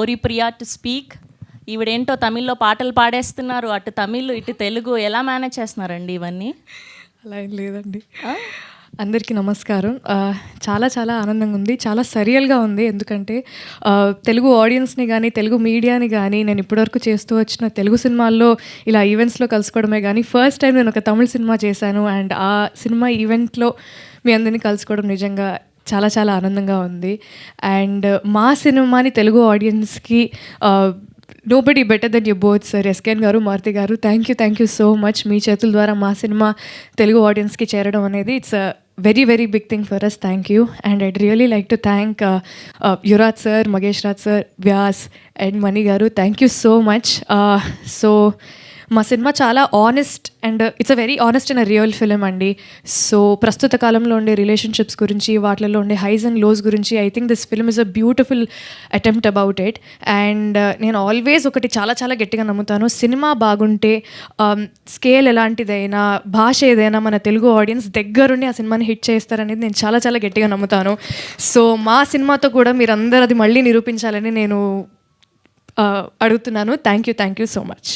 Gauri Priya to speak ఈవిడేంటో తమిళ్ళో పాటలు పాడేస్తున్నారు. అటు తమిళ్ ఇటు తెలుగు ఎలా మేనేజ్ చేస్తున్నారండి ఇవన్నీ? అలా ఏం లేదండి. అందరికీ నమస్కారం. ఆ, చాలా చాలా ఆనందంగా ఉంది. చాలా సరియల్గా ఉంది. ఎందుకంటే ఆ, తెలుగు ఆడియన్స్ని కానీ తెలుగు మీడియాని కానీ నేను ఇప్పటివరకు చేస్తూ వచ్చిన తెలుగు సినిమాల్లో ఇలా ఈవెంట్స్లో కలుసుకోవడమే కానీ ఫస్ట్ టైం నేను ఒక తమిళ సినిమా చేశాను. అండ్ ఆ సినిమా ఈవెంట్లో మీ అందరినీ కలుసుకోవడం నిజంగా చాలా చాలా ఆనందంగా ఉంది. అండ్ మా సినిమాని తెలుగు ఆడియన్స్కి nobody better than you both sir SKN గారు మారుతి గారు thank you thank you so much మీ చేతుల ద్వారా మా సినిమా తెలుగు ఆడియన్స్కి చేరడం అనేది it's a very very big thing for us thank you and I'd really like to thank Yuvaraj sir Magesh Raj sir Vyas and Mani గారు thank you so much so మా సినిమా చాలా honest and it's a very honest and real film అండి. So ప్రస్తుత కాలంలో ఉండే relationships గురించి వాటిలో ఉండే హైస్ అండ్ లోస్ గురించి I think this film is a beautiful attempt about it and నేను ఆల్వేస్ ఒకటి చాలా చాలా గట్టిగా నమ్ముతాను. సినిమా బాగుంటే um, స్కేల్ ఎలాంటిదైనా భాష ఏదైనా మన తెలుగు ఆడియన్స్ దగ్గరుండి ఆ సినిమాని హిట్ చేస్తారనేది నేను చాలా చాలా గట్టిగా నమ్ముతాను. సో మా సినిమాతో కూడా మీరందరూ అది మళ్ళీ నిరూపించాలని నేను uh, అడుగుతున్నాను. Thank you thank you so much